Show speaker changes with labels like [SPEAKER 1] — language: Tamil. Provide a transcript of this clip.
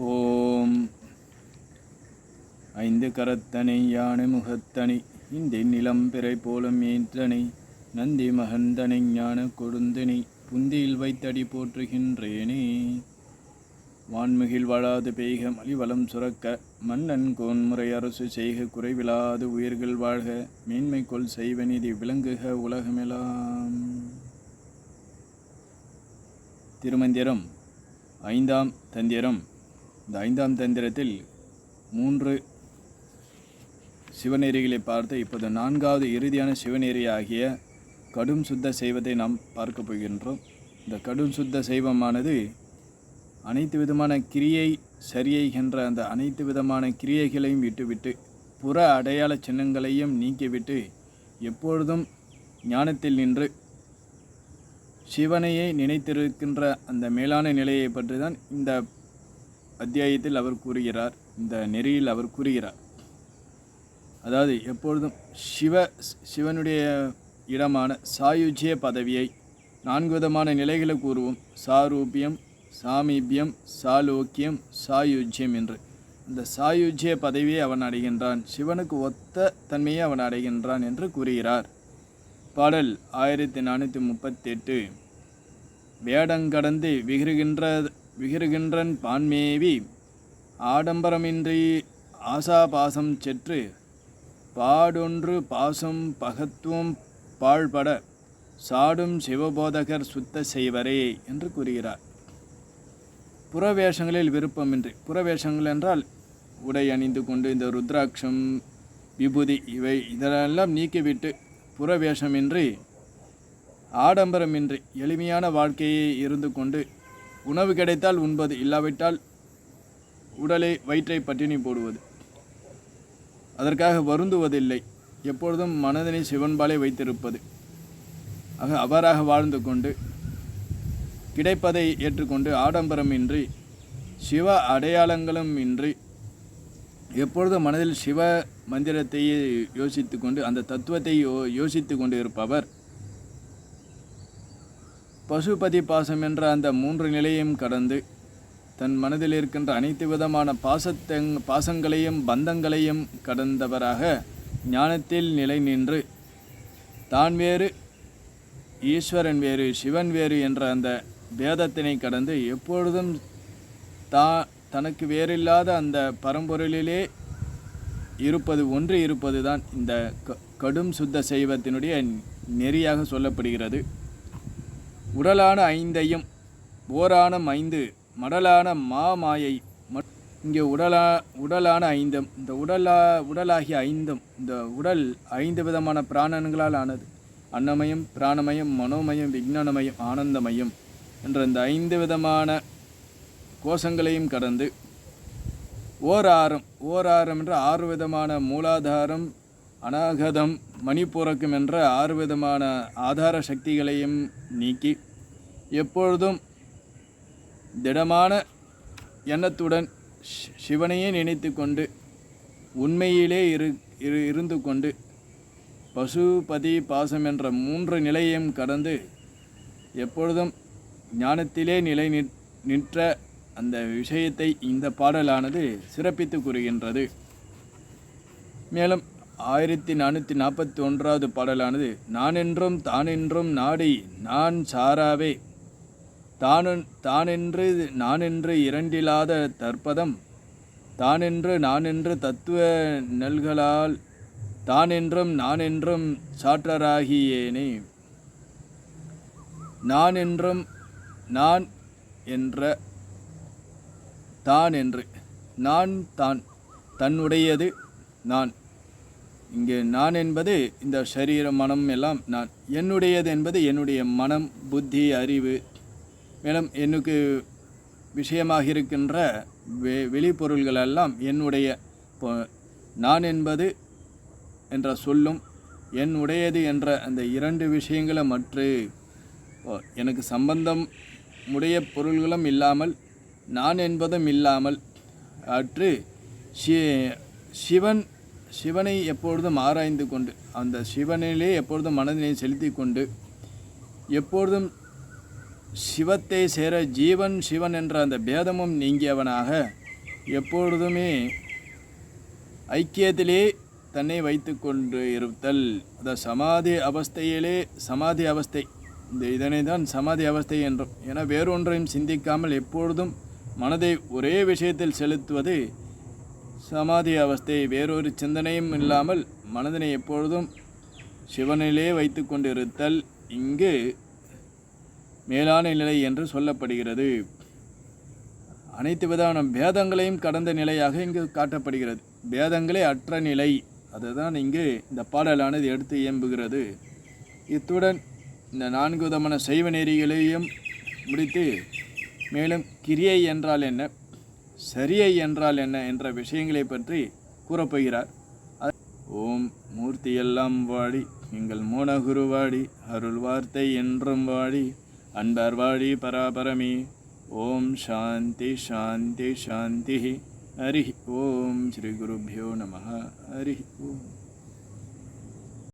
[SPEAKER 1] ஓம். ஐந்து கரத்தனை யானை முகத்தனை இந்த நிலம் பிறை போலும் ஏற்றனை நந்தி மகந்தனை ஞான கொடுந்தனை புந்தியில் வைத்தடி போற்றுகின்றேனே. வான்மிகில் வாழாது பெய்க மலிவளம் சுரக்க மன்னன் கோன்முறை அரசு செய்க குறைவிலாது உயிர்கள் வாழ்க மேன்மை கொள் செய்வனிதி விளங்குக உலகமெலாம். திருமந்திரம் ஐந்தாம் தந்திரம். இந்த ஐந்தாம் தந்திரத்தில் மூன்று சிவநெறிகளை பார்த்து இப்போது நான்காவது இறுதியான சிவநெறி ஆகிய கடும் சுத்த செய்வதை நாம் பார்க்க போகின்றோம். இந்த கடும் சுத்த செய்வமானது அனைத்து விதமான கிரியை சரியை என்ற அந்த அனைத்து விதமான கிரியைகளையும் விட்டுவிட்டு புற அடையாள சின்னங்களையும் நீக்கிவிட்டு எப்பொழுதும் ஞானத்தில் நின்று சிவனையே நினைத்திருக்கின்ற அந்த மேலான நிலையை பற்றி தான் இந்த அத்தியாயத்தில் அவர் கூறுகிறார் இந்த நெறியில் அவர் கூறுகிறார். அதாவது எப்பொழுதும் சிவ சிவனுடைய இடமான சாயுஜ்ய பதவியை நான்கு விதமான நிலைகளை கூறுவோம். சாரூபியம் சாமீபியம் சாலோக்கியம் சாயுஜ்யம் என்று. இந்த சாயுஜ்ய பதவியை அவன் அடைகின்றான். சிவனுக்கு ஒத்த தன்மையை அவன் அடைகின்றான் என்று கூறுகிறார். பாடல் ஆயிரத்தி நானூற்றி முப்பத்தெட்டு. வேடங்கடந்து விகிருகின்ற விகிருகின்றன் பான்மேவி. ஆடம்பரமின்றி ஆசாபாசம் செற்று பாடொன்று பாசம் பகத்துவம் பாழ்பட சாடும் சிவபோதகர் சுத்த செய்வரே என்று கூறுகிறார். புறவேஷங்களில் விருப்பமின்றி புறவேஷங்கள் என்றால் உடை அணிந்து கொண்டு இந்த ருத்ராட்சம் விபூதி இவை இதெல்லாம் நீக்கிவிட்டு புறவேஷமின்றி ஆடம்பரமின்றி எளிமையான வாழ்க்கையை இருந்து கொண்டு உணவு கிடைத்தால் உண்பது இல்லாவிட்டால் உடலை வயிற்றை பட்டினி போடுவது. அதற்காக வருந்துவதில்லை. எப்பொழுதும் மனதினை சிவன்பாலே வைத்திருப்பது. ஆக அவராக வாழ்ந்து கொண்டு கிடைப்பதை ஏற்றுக்கொண்டு ஆடம்பரமின்றி சிவ அடையாளங்களும் இன்றி எப்பொழுதும் மனதில் சிவ மந்திரத்தையே யோசித்து கொண்டு அந்த தத்துவத்தை யோ யோசித்து கொண்டு இருப்பவர் பசுபதி பாசம் என்ற அந்த மூன்று நிலையையும் கடந்து தன் மனதில் இருக்கின்ற அனைத்து விதமான பாசத்தங் பாசங்களையும் பந்தங்களையும் கடந்தவராக ஞானத்தில் நிலை நின்று தான் வேறு ஈஸ்வரன் வேறு சிவன் வேறு என்ற அந்த பேதத்தினை கடந்து எப்பொழுதும் தா தனக்கு வேறில்லாத அந்த பரம்பொருளிலே இருப்பது ஒன்று இருப்பது தான் இந்த க- கடும் சுத்த செய்வத்தினுடைய நெறியாக சொல்லப்படுகிறது. உடலான ஐந்தையும் ஓரான ஐந்து மடலான மாமாயை மட்- இங்கே உடலா உடலான ஐந்தும் இந்த உடலா உடலாகிய ஐந்தும் இந்த உடல் ஐந்து விதமான பிராணன்களால் ஆனது. அன்னமயம் பிராணமயம் மனோமயம் விஞ்ஞானமயம் ஆனந்தமயம் என்ற இந்த ஐந்து விதமான கோஷங்களையும் கடந்து ஓர் ஆறம் ஓர் ஆறம் என்ற ஆறு விதமான மூலாதாரம் அநாகதம் மணிப்பூரக்கம் என்ற ஆறு விதமான ஆதார சக்திகளையும் நீக்கி எப்பொழுதும் திடமான எண்ணத்துடன் ஷி- சிவனையே நினைத்து கொண்டு உண்மையிலே இரு இரு இருந்து கொண்டு பசுபதி பாசம் என்ற மூன்று நிலையையும் கடந்து எப்பொழுதும் ஞானத்திலே நிலை நிற்ற நின்ற அந்த விஷயத்தை இந்த பாடலானது சிறப்பித்து கூறுகின்றது. மேலும் ஆயிரத்தி நானூற்றி நாற்பத்தி ஒன்றாவது பாடலானது நானென்றும் தானென்றும் நாடி நான் சாராவே. தானு தானென்று நானென்று இரண்டிலாத தற்பதம். தானென்று நானென்று தத்துவ நல்களால். தானென்றும் நானென்றும் சாற்றராகியேனே. நான் என்றும் நான் என்ற தான் என்று நான் தான் தன்னுடையது நான். இங்கே நான் என்பது இந்த சரீரம் மனம் எல்லாம் நான். என்னுடையது என்பது என்னுடைய மனம் புத்தி அறிவு. மேலும் எனக்கு விஷயமாக இருக்கின்ற வெ வெளிப்பொருள்கள் எல்லாம் என்னுடைய இப்போ நான் என்பது என்ற சொல்லும் என்னுடையது என்ற அந்த இரண்டு விஷயங்களை மற்ற எனக்கு சம்பந்தம் உடைய பொருள்களும் இல்லாமல் நான் என்பதும் இல்லாமல் அற்று சி சிவன் சிவனை எப்பொழுதும் ஆராய்ந்து கொண்டு அந்த சிவனிலே எப்பொழுதும் மனதினை செலுத்தி கொண்டு எப்பொழுதும் சிவத்தை சேர ஜீவன் சிவன் என்ற அந்த பேதமும் நீங்கியவனாக எப்பொழுதுமே ஐக்கியத்திலே தன்னை வைத்து கொண்டு இருத்தல். அந்த சமாதி அவஸ்தையிலே சமாதி அவஸ்தை. இந்த இதனை தான் சமாதி அவஸ்தை என்றும் என வேறொன்றையும் சிந்திக்காமல் எப்பொழுதும் மனதை ஒரே விஷயத்தில் செலுத்துவது சமாதி அவஸ்தை வேறொரு சிந்தனையும் இல்லாமல் மனதினை எப்பொழுதும் சிவனிலே வைத்து கொண்டிருத்தல் இங்கு மேலான நிலை என்று சொல்லப்படுகிறது. அனைத்து விதமான பேதங்களையும் கடந்த நிலையாக இங்கு காட்டப்படுகிறது. பேதங்களே அற்ற நிலை. அதுதான் இங்கு இந்த பாடலானது எடுத்து இயம்புகிறது. இத்துடன் இந்த நான்கு விதமான சைவ நெறிகளையும் முடித்து மேலும் கிரியை என்றால் என்ன? சரியை என்றால் என்ன என்ற விஷயங்களை பற்றி கூறப்போகிறார் ஓம் மூர்த்தியெல்லாம் வாடி எங்கள் மோனகுரு வாடி அருள் வார்த்தை என்றும் வாடி அன்பர் வாடி பராபரமி. ஓம் சாந்தி சாந்தி சாந்தி. ஹரி ஓம் ஸ்ரீ குருபியோ நம. ஹரி ஓம்.